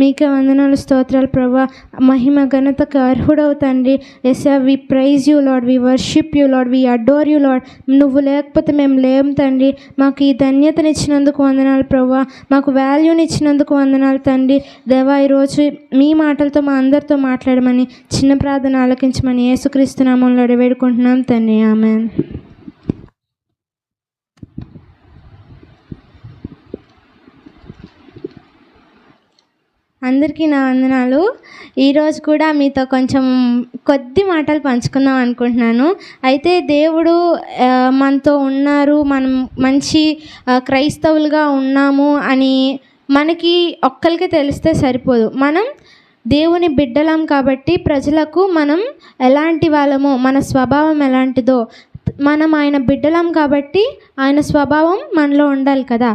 మీకే వందనాలు స్తోత్రాలు ప్రభా. మహిమ ఘనతకు అర్హుడవు తండ్రి. Yes we praise you Lord we worship you Lord we adore you Lord నువ్వు లేకపోతే మేము లేం తండ్రి. మాకు ఈ ధన్యతనిచ్చినందుకు వందనాలు ప్రభా. మాకు వాల్యూని ఇచ్చినందుకు వందనాలు తండ్రి. దేవా ఈరోజు మీ మాటలతో మా అందరితో మాట్లాడమని చిన్న ప్రార్థన ఆలకించమని యేసుక్రీస్తు నామంలో వేడుకుంటున్నాం తండ్రి. ఆమె అందరికీ నా వందనాలు. ఈరోజు కూడా మీతో కొంచెం కొద్ది మాటలు పంచుకుందాం అనుకుంటున్నాను. అయితే దేవుడు మనతో ఉన్నారు మనం మంచి క్రైస్తవులుగా ఉన్నాము అని మనకి ఒక్కరికి తెలిస్తే సరిపోదు. మనం దేవుని బిడ్డలం కాబట్టి ప్రజలకు మనం ఎలాంటి వాళ్ళమో మన స్వభావం ఎలాంటిదో మనం ఆయన బిడ్డలం కాబట్టి ఆయన స్వభావం మనలో ఉండాలి కదా.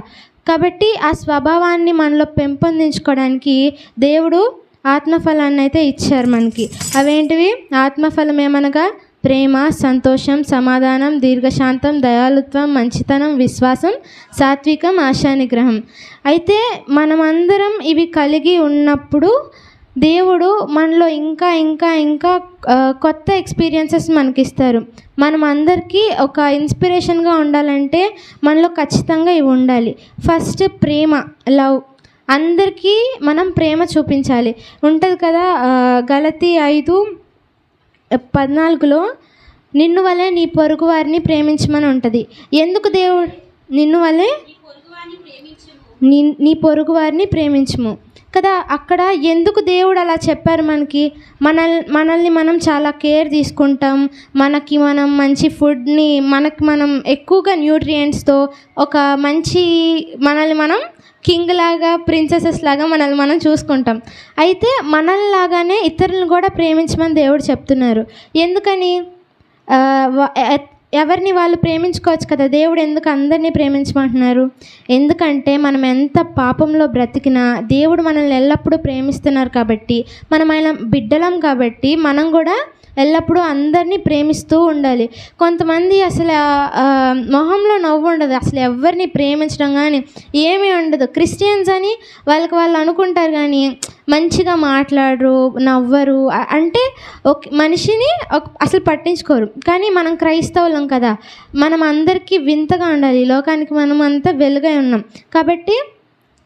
కాబట్టి ఆ స్వభావాన్ని మనలో పెంపొందించుకోవడానికి దేవుడు ఆత్మఫలాన్ని అయితే ఇచ్చారు మనకి. అవేంటివి? ఆత్మఫలం ఏమనగా? ప్రేమ సంతోషం సమాధానం దీర్ఘశాంతం దయాలుత్వం మంచితనం విశ్వాసం సాత్వికం ఆశానిగ్రహం. అయితే మనమందరం ఇవి కలిగి ఉన్నప్పుడు దేవుడు మనలో ఇంకా ఇంకా ఇంకా కొత్త ఎక్స్పీరియన్సెస్ మనకి ఇస్తారు మనం అందరికీ ఒక ఇన్స్పిరేషన్గా ఉండాలంటే మనలో ఖచ్చితంగా ఇవి ఉండాలి. ఫస్ట్ ప్రేమ లవ్ అందరికీ మనం ప్రేమ చూపించాలి. ఉంటుంది కదా గలతి ఐదు పద్నాలుగులో నిన్ను వలె నీ పొరుగు వారిని ప్రేమించమని ఉంటుంది. ఎందుకు దేవుడు? నిన్ను వలె నీ నీ పొరుగు వారిని ప్రేమించము. కదా అక్కడ ఎందుకు దేవుడు అలా చెప్పారు మనకి? మనల్ మనల్ని మనం చాలా కేర్ తీసుకుంటాం. మనకి మనం మంచి ఫుడ్ని మనకి మనం ఎక్కువగా న్యూట్రియంట్స్తో ఒక మంచి మనల్ని మనం కింగ్ లాగా ప్రిన్సెసెస్ లాగా మనల్ని మనం చూసుకుంటాం. అయితే మనల్ని లాగానే ఇతరులను కూడా ప్రేమించమని దేవుడు చెప్తున్నారు. ఎందుకని? ఎవరిని వాళ్ళు ప్రేమించుకోవచ్చు కదా? దేవుడు ఎందుకు అందరినీ ప్రేమించమంటున్నారు? ఎందుకంటే మనం ఎంత పాపంలో బ్రతికినా దేవుడు మనల్ని ఎల్లప్పుడూ ప్రేమిస్తున్నారు కాబట్టి మనం ఆయన బిడ్డలం కాబట్టి మనం కూడా ఎల్లప్పుడూ అందరినీ ప్రేమిస్తూ ఉండాలి. కొంతమంది అసలు మొహంలో నవ్వు ఉండదు. అసలు ఎవరిని ప్రేమించడం కానీ ఏమీ ఉండదు. క్రిస్టియన్స్ అని వాళ్ళకి వాళ్ళు అనుకుంటారు కానీ మంచిగా మాట్లాడరు నవ్వరు. అంటే ఒక మనిషిని అసలు పట్టించుకోరు. కానీ మనం క్రైస్తవులం కదా మనం అందరికీ వింతగా ఉండాలి. ఈ లోకానికి మనం అంతా వెలుగై ఉన్నాం. కాబట్టి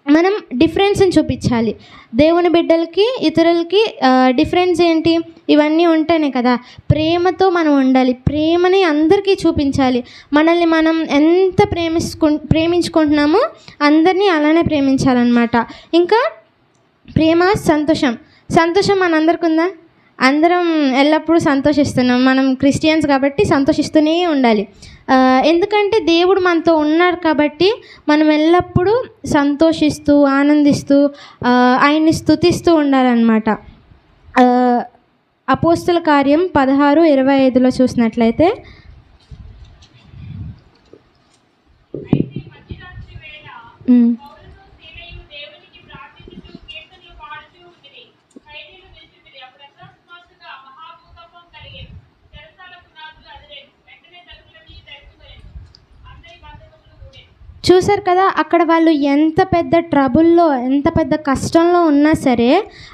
మనం డిఫరెన్స్ని చూపించాలి. దేవుని బిడ్డలకి ఇతరులకి డిఫరెన్స్ ఏంటి? ఇవన్నీ ఉంటేనే కదా. ప్రేమతో మనం ఉండాలి. ప్రేమని అందరికీ చూపించాలి. మనల్ని మనం ఎంత ప్రేమించుకు ప్రేమించుకుంటున్నామో అందరినీ అలానే ప్రేమించాలన్నమాట. ఇంకా ప్రేమ సంతోషం. సంతోషం మనందరికి ఉందా? అందరం ఎల్లప్పుడూ సంతోషిస్తున్నాం. మనం క్రిస్టియన్స్ కాబట్టి సంతోషిస్తూనే ఉండాలి. ఎందుకంటే దేవుడు మనతో ఉన్నారు కాబట్టి మనం ఎల్లప్పుడూ సంతోషిస్తూ ఆనందిస్తూ ఆయన్ని స్తుతిస్తూ ఉండాలన్నమాట. అపోస్తుల కార్యం పదహారు ఇరవై ఐదులో చూసినట్లయితే ఉమ్. చూశారు కదా అక్కడ వాళ్ళు ఎంత పెద్ద ట్రబుల్లో ఎంత పెద్ద కష్టంలో ఉన్నా సరే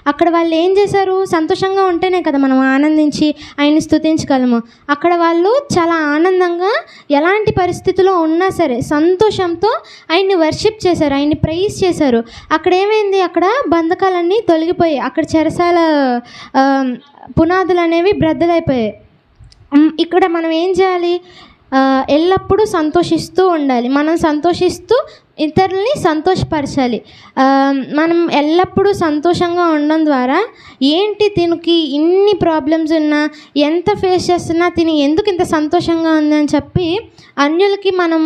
అక్కడ వాళ్ళు ఏం చేశారు? సంతోషంగా ఉంటేనే కదా మనం ఆనందించి ఆయన్ని స్తుతించగలము. అక్కడ వాళ్ళు చాలా ఆనందంగా ఎలాంటి పరిస్థితిలో ఉన్నా సరే సంతోషంతో ఆయన్ని వర్షిప్ చేశారు ఆయన్ని ప్రైజ్ చేశారు. అక్కడ ఏమైంది? అక్కడ బంధకాలన్నీ తొలగిపోయాయి. అక్కడ చెరసాల పునాదులు అనేవి బ్రద్దలైపోయాయి. ఇక్కడ మనం ఏం చేయాలి? ఎల్లప్పుడూ సంతోషిస్తూ ఉండాలి. మనం సంతోషిస్తూ ఇతరుల్ని సంతోషపరచాలి. మనం ఎల్లప్పుడూ సంతోషంగా ఉండడం ద్వారా ఏంటి తినకి ఇన్ని ప్రాబ్లమ్స్ ఉన్నా ఎంత ఫేస్ చేస్తున్నా తిని ఎందుకు ఇంత సంతోషంగా ఉందని చెప్పి అన్యులకి మనం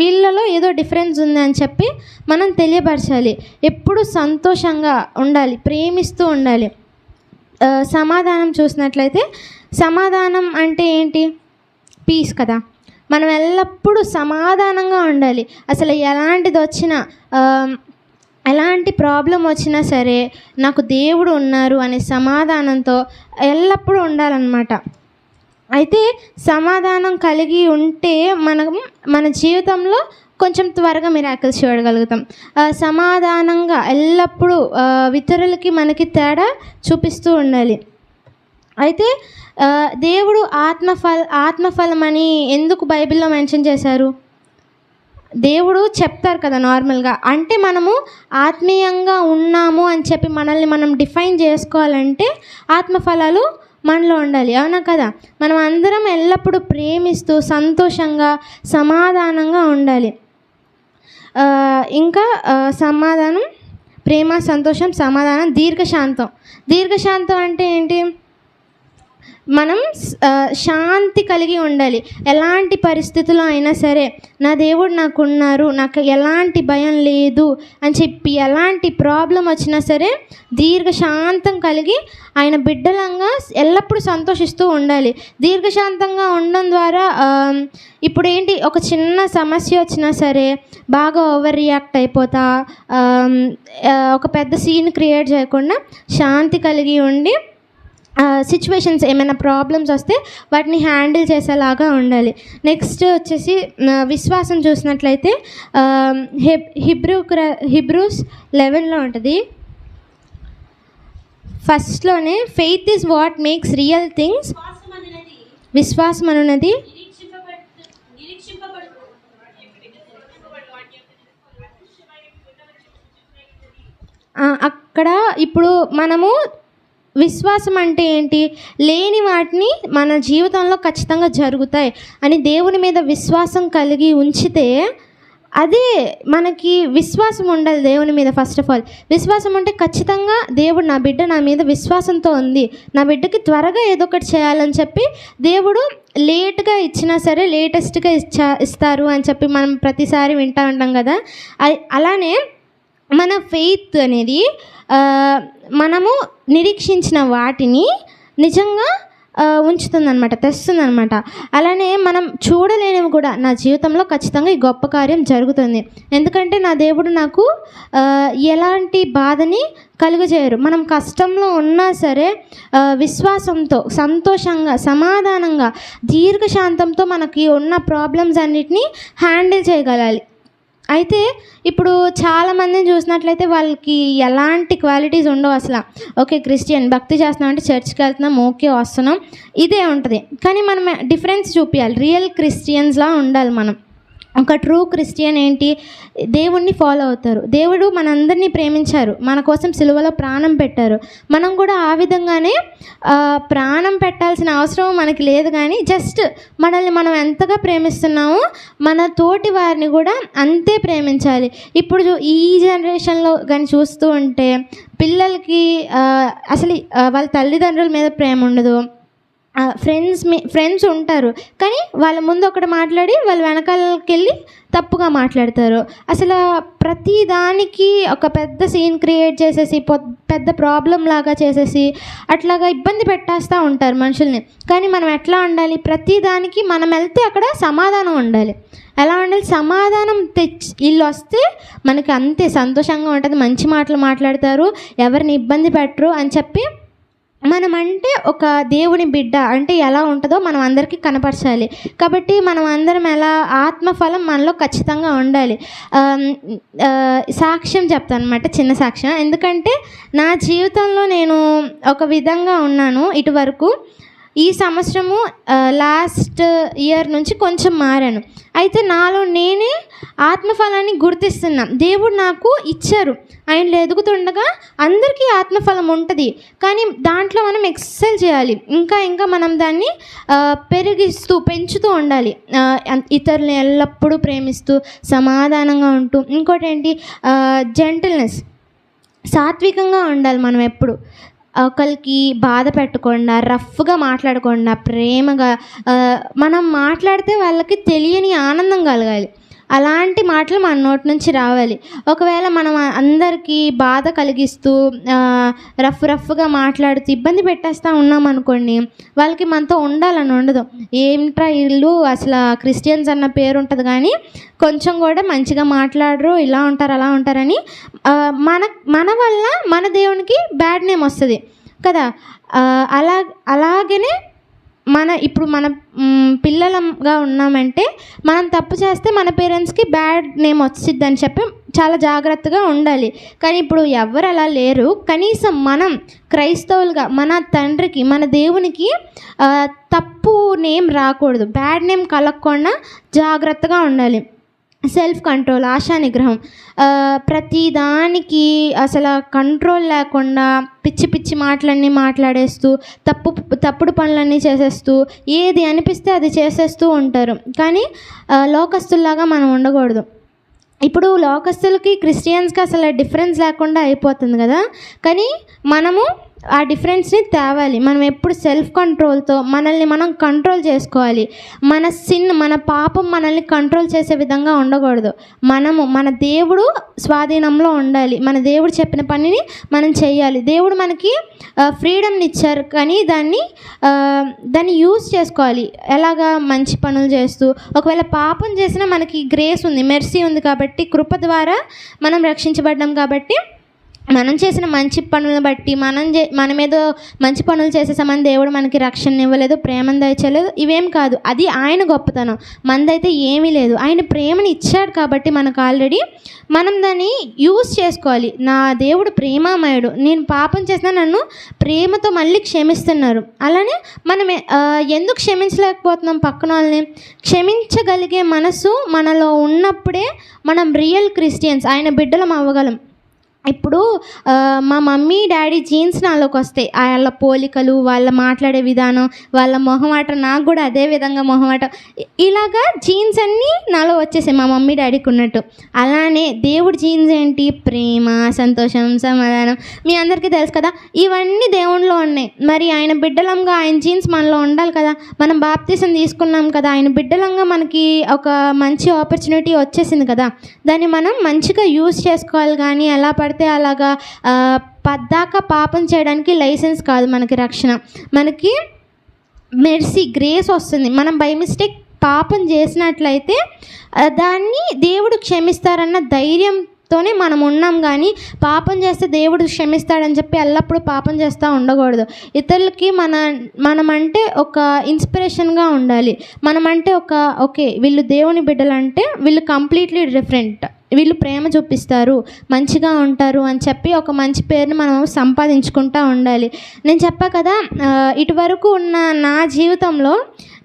వీళ్ళలో ఏదో డిఫరెన్స్ ఉంది అని చెప్పి మనం తెలియపరచాలి. ఎప్పుడు సంతోషంగా ఉండాలి ప్రేమిస్తూ ఉండాలి. సమాధానం చూసినట్లయితే సమాధానం అంటే ఏంటి? పీస్ కదా. మనం ఎల్లప్పుడూ సమాధానంగా ఉండాలి. అసలు ఎలాంటిది వచ్చినా ఎలాంటి ప్రాబ్లం వచ్చినా సరే నాకు దేవుడు ఉన్నారు అనే సమాధానంతో ఎల్లప్పుడూ ఉండాలన్నమాట. అయితే సమాధానం కలిగి ఉంటే మనం మన జీవితంలో కొంచెం త్వరగా మిరాకిల్స్ చూడగలుగుతాం. సమాధానంగా ఎల్లప్పుడూ ఇతరులకి మనకి తేడా చూపిస్తూ ఉండాలి. అయితే దేవుడు ఆత్మఫల ఆత్మఫలం అని ఎందుకు బైబిల్లో మెన్షన్ చేశారు? దేవుడు చెప్తారు కదా నార్మల్గా అంటే మనము ఆత్మీయంగా ఉన్నాము అని చెప్పి మనల్ని మనం డిఫైన్ చేసుకోవాలంటే ఆత్మఫలాలు మనలో ఉండాలి అవునా కదా? మనం అందరం ఎల్లప్పుడూ ప్రేమిస్తూ సంతోషంగా సమాధానంగా ఉండాలి. ఇంకా సమాధానం ప్రేమ సంతోషం సమాధానం దీర్ఘశాంతం. దీర్ఘశాంతం అంటే ఏంటి? మనం శాంతి కలిగి ఉండాలి. ఎలాంటి పరిస్థితుల్లో అయినా సరే నా దేవుడు నాకు ఉన్నారు నాకు ఎలాంటి భయం లేదు అని చెప్పి ఎలాంటి ప్రాబ్లం వచ్చినా సరే దీర్ఘశాంతం కలిగి ఆయన బిడ్డలంగా ఎల్లప్పుడూ సంతోషిస్తూ ఉండాలి. దీర్ఘశాంతంగా ఉండడం ద్వారా ఇప్పుడు ఏంటి ఒక చిన్న సమస్య వచ్చినా సరే బాగా ఓవర్ రియాక్ట్ అయిపోతా ఒక పెద్ద సీన్ క్రియేట్ చేయకుండా శాంతి కలిగి ఉండి సిచ్యువేషన్స్ ఏమైనా ప్రాబ్లమ్స్ వస్తే వాటిని హ్యాండిల్ చేసేలాగా ఉండాలి. నెక్స్ట్ వచ్చేసి విశ్వాసం చూసినట్లయితే హిబ్ హిబ్రూ క్ర హిబ్రూస్ లెవెన్లో ఉంటుంది. ఫస్ట్లోనే faith is what makes real things విశ్వాసం అనున్నది అక్కడ ఇప్పుడు మనము విశ్వాసం అంటే ఏంటి? లేని వాటిని మన జీవితంలో ఖచ్చితంగా జరుగుతాయి. అని దేవుని మీద విశ్వాసం కలిగి ఉంచితే అదే మనకి విశ్వాసం ఉండాలి దేవుని మీద ఫస్ట్ ఆఫ్ ఆల్ విశ్వాసం అంటే ఖచ్చితంగా దేవుడు నా బిడ్డ నా మీద విశ్వాసంతో ఉంది. నా బిడ్డకి త్వరగా ఏదో ఒకటి చేయాలని చెప్పి దేవుడు లేట్గా ఇచ్చినా సరే లేటెస్ట్గా ఇచ్చా ఇస్తారు అని చెప్పి మనం ప్రతిసారి వింటూ ఉంటాం కదా. అలానే మన ఫెయిత్ అనేది మనము నిరీక్షించిన వాటిని నిజంగా ఉంచుతుందనమాట తెస్తుందనమాట అలానే మనం చూడలేనివి కూడా నా జీవితంలో ఖచ్చితంగా ఈ గొప్ప కార్యం జరుగుతుంది. ఎందుకంటే నా దేవుడు నాకు ఎలాంటి బాధని కలుగజేయరు. మనం కష్టంలో ఉన్నా సరే విశ్వాసంతో సంతోషంగా సమాధానంగా దీర్ఘశాంతంతో మనకి ఉన్న ప్రాబ్లమ్స్ అన్నిటినీ హ్యాండిల్ చేయగలాలి. అయితే ఇప్పుడు చాలామందిని చూసినట్లయితే వాళ్ళకి ఎలాంటి క్వాలిటీస్ ఉండవు అసలు. ఓకే క్రిస్టియన్ భక్తి చేస్తున్నాం అంటే చర్చ్కి వెళ్తున్నాం ఓకే వస్తున్నాం ఇదే ఉంటుంది. కానీ మనం డిఫరెన్స్ చూపించాలి రియల్ క్రిస్టియన్స్లా ఉండాలి మనం. ఒక ట్రూ క్రిస్టియన్ ఏంటి? దేవుణ్ణి ఫాలో అవుతారు. దేవుడు మనందరినీ ప్రేమించారు. మన కోసం సిలువలో ప్రాణం పెట్టారు. మనం కూడా ఆ విధంగానే ప్రాణం పెట్టాల్సిన అవసరం మనకి లేదు కానీ జస్ట్ మనల్ని మనం ఎంతగా ప్రేమిస్తున్నామో మన తోటి వారిని కూడా అంతే ప్రేమించాలి. ఇప్పుడు చూ- ఈ జనరేషన్లో కానీ చూస్తూ ఉంటే పిల్లలకి అసలు వాళ్ళ తల్లిదండ్రుల మీద ప్రేమ ఉండదు. ఫ్రెండ్స్ మీ ఫ్రెండ్స్ ఉంటారు. కానీ వాళ్ళ ముందు ఒకటి మాట్లాడి వాళ్ళ వెనకాలకి వెళ్ళి తప్పుగా మాట్లాడతారు. అసలు ప్రతి దానికి ఒక పెద్ద సీన్ క్రియేట్ చేసేసి పెద్ద ప్రాబ్లం లాగా చేసేసి అట్లాగా ఇబ్బంది పెట్టేస్తూ ఉంటారు మనుషుల్ని. కానీ మనం ఎట్లా ఉండాలి? ప్రతి దానికి మనం వెళ్తే అక్కడ సమాధానం ఉండాలి. ఎలా ఉండాలి? సమాధానం తెచ్చి వీళ్ళు వస్తే మనకి అంతే సంతోషంగా ఉంటుంది. మంచి మాటలు మాట్లాడతారు. ఎవరిని ఇబ్బంది పెట్టరు అని చెప్పి మనం అంటే ఒక దేవుని బిడ్డ అంటే ఎలా ఉంటుందో మనం అందరికీ కనపరచాలి. కాబట్టి మనం అందరం ఎలా ఆత్మఫలం మనలో ఖచ్చితంగా ఉండాలి. సాక్ష్యం చెప్తాను అనమాట చిన్న సాక్ష్యం. ఎందుకంటే నా జీవితంలో నేను ఒక విధంగా ఉన్నాను ఇటువరకు. ఈ సంవత్సరము లాస్ట్ ఇయర్ నుంచి కొంచెం మారాను. అయితే నాలో నేనే ఆత్మఫలాన్ని గుర్తిస్తున్నా. దేవుడు నాకు ఇచ్చారు. ఆయనలో ఎదుగుతుండగా అందరికీ ఆత్మఫలం ఉంటుంది. కానీ దాంట్లో మనం ఎక్సెల్ చేయాలి. ఇంకా ఇంకా మనం దాన్ని పెరిగిస్తూ పెంచుతూ ఉండాలి. ఇతరులను ఎల్లప్పుడూ ప్రేమిస్తూ సమాధానంగా ఉంటూ ఇంకోటి ఏంటి? జెంటిల్నెస్ సాత్వికంగా ఉండాలి మనం ఎప్పుడు. ఒకరికి బాధ పెట్టకుండా రఫ్గా మాట్లాడకుండా ప్రేమగా మనం మాట్లాడితే వాళ్ళకి తెలియని ఆనందం కలగాలి. అలాంటి మాటలు మన నోటి నుంచి రావాలి. ఒకవేళ మనం అందరికీ బాధ కలిగిస్తూ రఫ్ రఫ్గా మాట్లాడుతూ ఇబ్బంది పెట్టేస్తూ ఉన్నాం అనుకోండి వాళ్ళకి మనతో ఉండాలని ఉండదు. ఏమిట్రా ఇల్లు అసలు క్రిస్టియన్స్ అన్న పేరు ఉంటుంది కానీ కొంచెం కూడా మంచిగా మాట్లాడరు ఇలా ఉంటారు అలా ఉంటారని మన మన వల్ల మన దేవునికి బ్యాడ్ నేమ్ వస్తుంది. కదా? అలా అలాగనే మన ఇప్పుడు మన పిల్లలంగా ఉన్నామంటే మనం తప్పు చేస్తే మన పేరెంట్స్కి బ్యాడ్ నేమ్ వచ్చింది అని చెప్పి చాలా జాగ్రత్తగా ఉండాలి. కానీ ఇప్పుడు ఎవరు అలా లేరు. కనీసం మనం క్రైస్తవులుగా మన తండ్రికి మన దేవునికి తప్పు నేమ్ రాకూడదు. బ్యాడ్ నేమ్ కలగకుండా జాగ్రత్తగా ఉండాలి. సెల్ఫ్ కంట్రోల్ ఆశా నిగ్రహం. ప్రతి దానికి అసలు కంట్రోల్ లేకుండా పిచ్చి పిచ్చి మాటలన్నీ మాట్లాడేస్తూ తప్పు తప్పుడు పనులన్నీ చేసేస్తూ ఏది అనిపిస్తే అది చేసేస్తూ ఉంటారు. కానీ లోకస్తుల్లాగా మనం ఉండకూడదు. ఇప్పుడు లోకస్తులకి క్రిస్టియన్స్కి అసలు డిఫరెన్స్ లేకుండా అయిపోతుంది కదా? కానీ మనము ఆ డిఫరెన్స్ని తేవాలి. మనం ఎప్పుడు సెల్ఫ్ కంట్రోల్తో మనల్ని మనం కంట్రోల్ చేసుకోవాలి. మన సిన్ మన పాపం మనల్ని కంట్రోల్ చేసే విధంగా ఉండకూడదు. మనము మన దేవుడు స్వాధీనంలో ఉండాలి. మన దేవుడు చెప్పిన పనిని మనం చేయాలి. దేవుడు మనకి ఫ్రీడమ్ని ఇచ్చారు కానీ దాన్ని దాన్ని యూజ్ చేసుకోవాలి. ఎలాగా మంచి పనులు చేస్తూ ఒకవేళ పాపం చేసినా మనకి గ్రేస్ ఉంది మెర్సీ ఉంది కాబట్టి కృప ద్వారా మనం రక్షించబడ్డాం కాబట్టి మనం చేసిన మంచి పనులను బట్టి మనం చే మనమేదో మంచి పనులు చేసేసామని దేవుడు మనకి రక్షణ ఇవ్వలేదు ప్రేమను దయచేయలేదు. ఇవేం కాదు అది ఆయన గొప్పతనం. మనదైతే ఏమీ లేదు. ఆయన ప్రేమని ఇచ్చాడు కాబట్టి మనకు ఆల్రెడీ మనం దాన్ని యూజ్ చేసుకోవాలి. నా దేవుడు ప్రేమామయుడు. నేను పాపం చేసినా నన్ను ప్రేమతో మళ్ళీ క్షమిస్తున్నారు. అలానే మనం ఎందుకు క్షమించలేకపోతున్నాం పక్కన వాళ్ళని? క్షమించగలిగే మనసు మనలో ఉన్నప్పుడే మనం రియల్ క్రిస్టియన్స్ ఆయన బిడ్డలం అవ్వగలం. ఇప్పుడు మా మమ్మీ డాడీ జీన్స్ నాలోకి వస్తాయి. వాళ్ళ పోలికలు వాళ్ళ మాట్లాడే విధానం వాళ్ళ మొహమాట నాకు కూడా అదే విధంగా మొహమాట. ఇలాగా జీన్స్ అన్నీ నాలో వచ్చేసాయి మా మమ్మీ డాడీకి ఉన్నట్టు. అలానే దేవుడి జీన్స్ ఏంటి? ప్రేమ సంతోషం సమాధానం. మీ అందరికీ తెలుసు కదా ఇవన్నీ దేవునిలో ఉన్నాయి. మరి ఆయన బిడ్డలంగా ఆయన జీన్స్ మనలో ఉండాలి కదా. మనం బాప్తీసం తీసుకున్నాం కదా ఆయన బిడ్డలంగా మనకి ఒక మంచి ఆపర్చునిటీ వచ్చేసింది కదా. దాన్ని మనం మంచిగా యూస్ చేసుకోవాలి కానీ ఎలా పడితే అలాగా పద్దాక పాపం చేయడానికి లైసెన్స్ కాదు మనకి రక్షణ. మనకి మెర్సీ గ్రేస్ వస్తుంది. మనం బై మిస్టేక్ పాపం చేసినట్లయితే దాన్ని దేవుడు క్షమిస్తారన్న ధైర్యంతోనే మనం ఉన్నాం కానీ పాపం చేస్తే దేవుడు క్షమిస్తాడని చెప్పి ఎల్లప్పుడూ పాపం చేస్తూ ఉండకూడదు. ఇతరులకి మన మనమంటే ఒక ఇన్స్పిరేషన్గా ఉండాలి. మనమంటే ఒక ఓకే వీళ్ళు దేవుని బిడ్డలు అంటే వీళ్ళు కంప్లీట్లీ డిఫరెంట్. వీళ్ళు ప్రేమ చూపిస్తారు మంచిగా ఉంటారు అని చెప్పి ఒక మంచి పేరుని మనం సంపాదించుకుంటూ ఉండాలి. నేను చెప్పా కదా ఇటువరకు ఉన్న నా జీవితంలో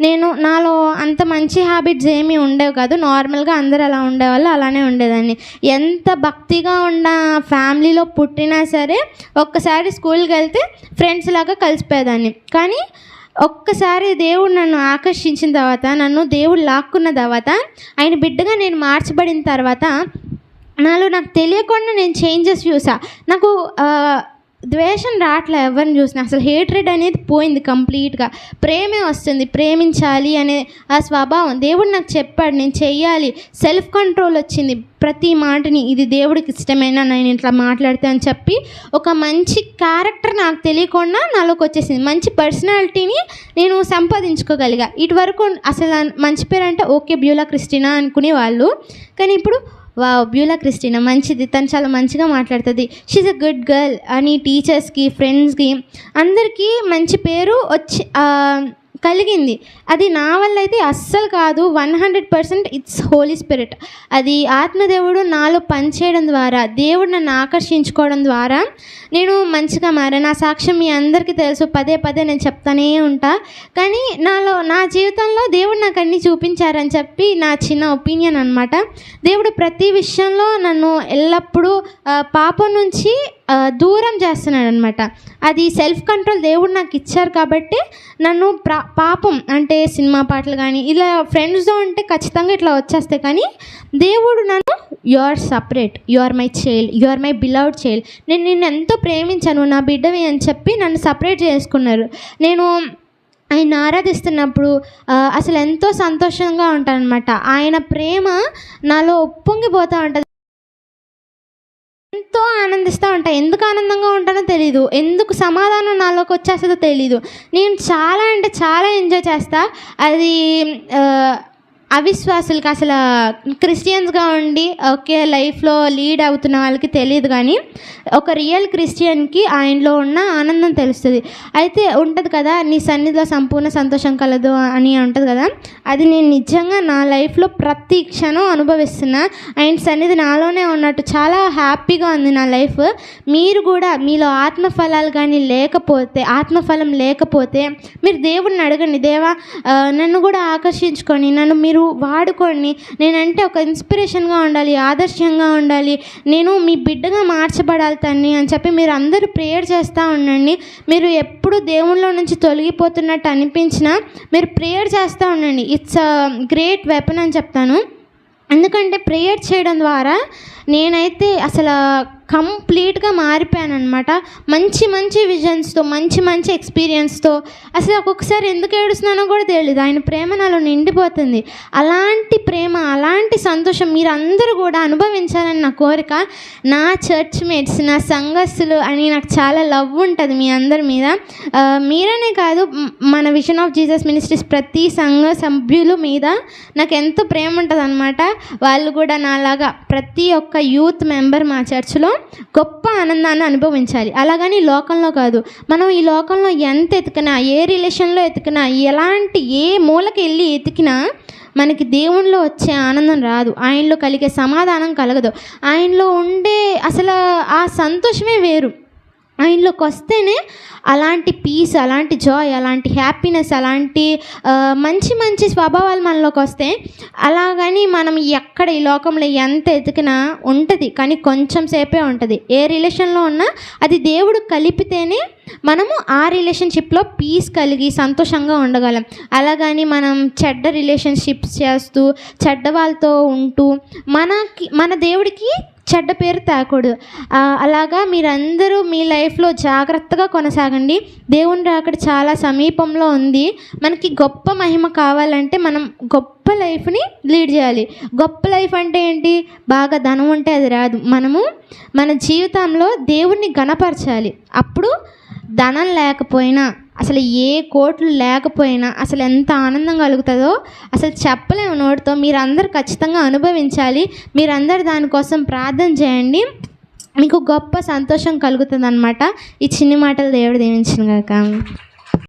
నేను నాలో అంత మంచి హ్యాబిట్స్ ఏమీ ఉండేవి కాదు. నార్మల్గా అందరు అలా ఉండేవాళ్ళు అలానే ఉండేదాన్ని. ఎంత భక్తిగా ఉన్న ఫ్యామిలీలో పుట్టినా సరే ఒక్కసారి స్కూల్కి వెళ్తే ఫ్రెండ్స్ లాగా కలిసిపోయేదాన్ని. కానీ ఒక్కసారి దేవుడు నన్ను ఆకర్షించిన తర్వాత నన్ను దేవుడు లాక్కున్న తర్వాత ఆయన బిడ్డగా నేను మార్చబడిన తర్వాత నాలో నాకు తెలియకుండా నేను చేంజెస్ చూసా. నాకు ద్వేషం రావట్లే ఎవరిని చూసినా. అసలు హేట్రెడ్ అనేది పోయింది కంప్లీట్గా. ప్రేమే వస్తుంది. ప్రేమించాలి అనే ఆ స్వభావం. దేవుడు నాకు చెప్పాడు నేను చెయ్యాలి. సెల్ఫ్ కంట్రోల్ వచ్చింది. ప్రతి మాటని ఇది దేవుడికి ఇష్టమైన? నేను ఇట్లా మాట్లాడితే అని చెప్పి ఒక మంచి క్యారెక్టర్ నాకు తెలియకుండా నాలోకి వచ్చేసింది. మంచి పర్సనాలిటీని నేను సంపాదించుకోగలిగా. ఇటువరకు అసలు మంచి పేరు అంటే ఓకే బ్యూలా క్రిస్టినా అనుకునే వాళ్ళు కానీ ఇప్పుడు వా బ్యూలా క్రిస్టినా మంచిది. తను చాలా మంచిగా మాట్లాడుతుంది. షీఈ్ అ గుడ్ గర్ల్ అని టీచర్స్కి ఫ్రెండ్స్కి అందరికీ మంచి పేరు వచ్చి కలిగింది. అది నా వల్ల అయితే అస్సలు కాదు. One hundred percent it's Holy Spirit అది ఆత్మదేవుడు నాలో పనిచేయడం ద్వారా దేవుడు నన్ను ఆకర్షించుకోవడం ద్వారా నేను మంచిగా మారా నా సాక్ష్యం మీ అందరికీ తెలుసు. పదే పదే నేను చెప్తానే ఉంటా. కానీ నాలో నా జీవితంలో దేవుడు నాకు అన్నీ చూపించారని చెప్పి నా చిన్న ఒపీనియన్ అనమాట దేవుడు ప్రతి విషయంలో నన్ను ఎల్లప్పుడూ పాపం నుంచి దూరం చేస్తున్నాడు అనమాట అది సెల్ఫ్ కంట్రోల్ దేవుడు నాకు ఇచ్చారు కాబట్టి నన్ను ప్రా పాపం అంటే సినిమా పాటలు కానీ ఇలా ఫ్రెండ్స్తో ఉంటే ఖచ్చితంగా ఇట్లా వచ్చేస్తాయి. కానీ దేవుడు నన్ను you are separate you are my child you are my beloved child నేను నిన్ను ఎంతో ప్రేమించాను నా బిడ్డవి అని చెప్పి నన్ను సపరేట్ చేసుకున్నారు. నేను ఆయన ఆరాధిస్తున్నప్పుడు అసలు ఎంతో సంతోషంగా ఉంటాను అనమాట ఆయన ప్రేమ నాలో ఉప్పొంగిపోతూ ఉంటుంది. ఎంతో ఆనందిస్తూ ఉంటాను ఎందుకు ఆనందంగా ఉంటానో తెలీదు. ఎందుకు సమాధానం నాలోకి వచ్చేస్తుందో తెలీదు. నేను చాలా అంటే చాలా ఎంజాయ్ చేస్తా. అది అవిశ్వాసులకి అసలు క్రిస్టియన్స్గా ఉండి ఓకే లైఫ్లో లీడ్ అవుతున్న వాళ్ళకి తెలియదు కానీ ఒక రియల్ క్రిస్టియన్కి ఆయనలో ఉన్న ఆనందం తెలుస్తుంది. అయితే ఉంటుంది కదా నీ సన్నిధిలో సంపూర్ణ సంతోషం కలదు అని ఉంటుంది కదా అది నేను నిజంగా నా లైఫ్లో ప్రతి క్షణం అనుభవిస్తున్నా. ఆయన సన్నిధి నాలోనే ఉన్నట్టు చాలా హ్యాపీగా ఉంది నా లైఫ్. మీరు కూడా మీలో ఆత్మఫలాలు కానీ లేకపోతే ఆత్మఫలం లేకపోతే మీరు దేవుడిని అడగండి. దేవా నన్ను కూడా ఆకర్షించుకొని నన్ను మీరు వాడుకోండి. నేనంటే ఒక ఇన్స్పిరేషన్గా ఉండాలి ఆదర్శంగా ఉండాలి. నేను మీ బిడ్డగా మార్చబడాలి తన్ని అని చెప్పి మీరు అందరూ ప్రేయర్ చేస్తూ ఉండండి. మీరు ఎప్పుడు దేవుళ్ళ నుంచి తొలగిపోతున్నట్టు అనిపించినా మీరు ప్రేయర్ చేస్తూ ఉండండి. ఇట్స్ గ్రేట్ వెపన్ అని చెప్తాను. ఎందుకంటే ప్రేయర్ చేయడం ద్వారా నేనైతే అసలు కంప్లీట్గా మారిపోయాను అనమాట మంచి మంచి విజన్స్తో మంచి మంచి ఎక్స్పీరియన్స్తో. అసలు ఒక్కొక్కసారి ఎందుకు ఏడుస్తున్నానో కూడా తెలియదు ఆయన ప్రేమ నాలో నిండిపోతుంది. అలాంటి ప్రేమ అలాంటి సంతోషం మీరు అందరూ కూడా అనుభవించాలని నా కోరిక. నా చర్చ్ మేట్స్ నా సంఘస్థులు అని నాకు చాలా లవ్ ఉంటుంది మీ అందరి మీద. మీరనే కాదు మన విజన్ ఆఫ్ జీసస్ మినిస్ట్రీస్ ప్రతి సంఘ సభ్యుల మీద నాకు ఎంతో ప్రేమ ఉంటుంది అనమాట వాళ్ళు కూడా నాలాగా ప్రతి ఒక్క యూత్ మెంబర్ మా చర్చ్లో గొప్ప ఆనందాన్ని అనుభవించాలి. అలాగని లోకంలో కాదు. మనం ఈ లోకంలో ఎంత ఎతికినా ఏ రిలేషన్లో ఎతికినా ఎలాంటి ఏ మూలకి వెళ్ళి ఎతికినా మనకి దేవునిలో వచ్చే ఆనందం రాదు. ఆయనలో కలిగే సమాధానం కలగదు. ఆయనలో ఉండే అసలు ఆ సంతోషమే వేరు. ఆయనలోకి వస్తేనే అలాంటి పీస్ అలాంటి జాయ్ అలాంటి హ్యాపీనెస్ అలాంటి మంచి మంచి స్వభావాలు మనలోకి వస్తే అలాగని మనం ఎక్కడ ఈ లోకంలో ఎంత ఎతికినా ఉంటుంది. కానీ కొంచెం సేపే ఉంటుంది. ఏ రిలేషన్లో ఉన్నా అది దేవుడు కలిపితేనే మనము ఆ రిలేషన్షిప్లో పీస్ కలిగి సంతోషంగా ఉండగలం. అలాగని మనం చెడ్డ రిలేషన్షిప్స్ చేస్తూ చెడ్డ వాళ్ళతో ఉంటూ మనకి మన దేవుడికి చెడ్డ పేరు తేకూడదు. అలాగా మీరందరూ మీ లైఫ్లో జాగ్రత్తగా కొనసాగండి. దేవుని రాకడ చాలా సమీపంలో ఉంది. మనకి గొప్ప మహిమ కావాలంటే మనం గొప్ప లైఫ్ని లీడ్ చేయాలి. గొప్ప లైఫ్ అంటే ఏంటి? బాగా ధనం ఉంటే అది రాదు. మనము మన జీవితంలో దేవుణ్ణి గణపరచాలి. అప్పుడు ధనం లేకపోయినా అసలు ఏ కోట్లు లేకపోయినా అసలు ఎంత ఆనందం కలుగుతుందో అసలు చెప్పలేము నోటితో. మీరందరూ ఖచ్చితంగా అనుభవించాలి. మీరందరూ దానికోసం ప్రార్థన చేయండి. మీకు గొప్ప సంతోషం కలుగుతుంది అనమాట ఈ చిన్ని మాటలు దేవుడు దీవించిన కాక